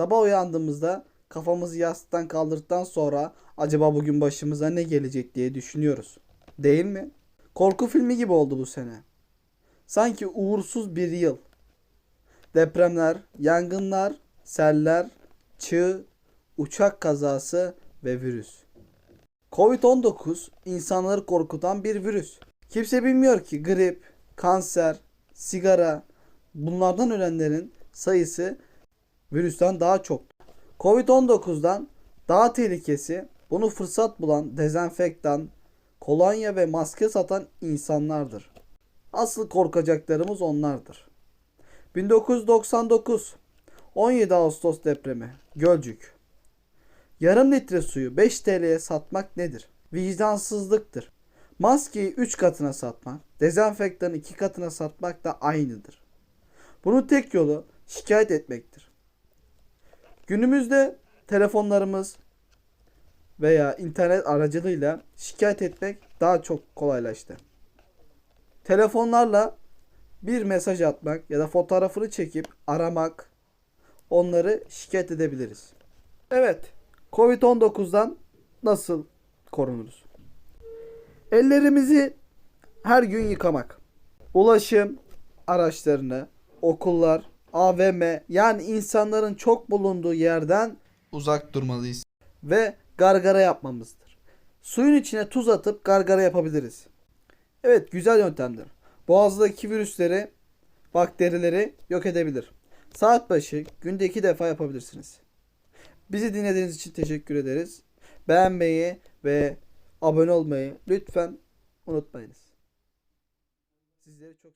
Sabah uyandığımızda kafamızı yastıktan kaldırdıktan sonra acaba bugün başımıza ne gelecek diye düşünüyoruz. Değil mi? Korku filmi gibi oldu bu sene. Sanki uğursuz bir yıl. Depremler, yangınlar, seller, çığ, uçak kazası ve virüs. Covid-19 insanları korkutan bir virüs. Kimse bilmiyor ki grip, kanser, sigara bunlardan ölenlerin sayısı virüsten daha çok. Covid-19'dan daha tehlikesi bunu fırsat bulan dezenfektan, kolonya ve maske satan insanlardır. Asıl korkacaklarımız onlardır. 1999 17 Ağustos depremi Gölcük Yarım litre suyu 5 TL'ye satmak nedir? Vicdansızlıktır. Maskeyi 3 katına satmak, dezenfektanı 2 katına satmak da aynıdır. Bunun tek yolu şikayet etmektir. Günümüzde telefonlarımız veya internet aracılığıyla şikayet etmek daha çok kolaylaştı. Telefonlarla bir mesaj atmak ya da fotoğrafını çekip aramak onları şikayet edebiliriz. Evet, Covid-19'dan nasıl korunuruz? Ellerimizi her gün yıkamak. Ulaşım araçlarını, okullar, AVM yani insanların çok bulunduğu yerden Uzak durmalıyız. ve gargara yapmamızdır. Suyun içine tuz atıp gargara yapabiliriz. Evet güzel yöntemdir. Boğazdaki virüsleri, bakterileri yok edebilir. Saat başı günde iki defa yapabilirsiniz. Bizi dinlediğiniz için teşekkür ederiz. Beğenmeyi ve abone olmayı lütfen unutmayınız. Sizleri çok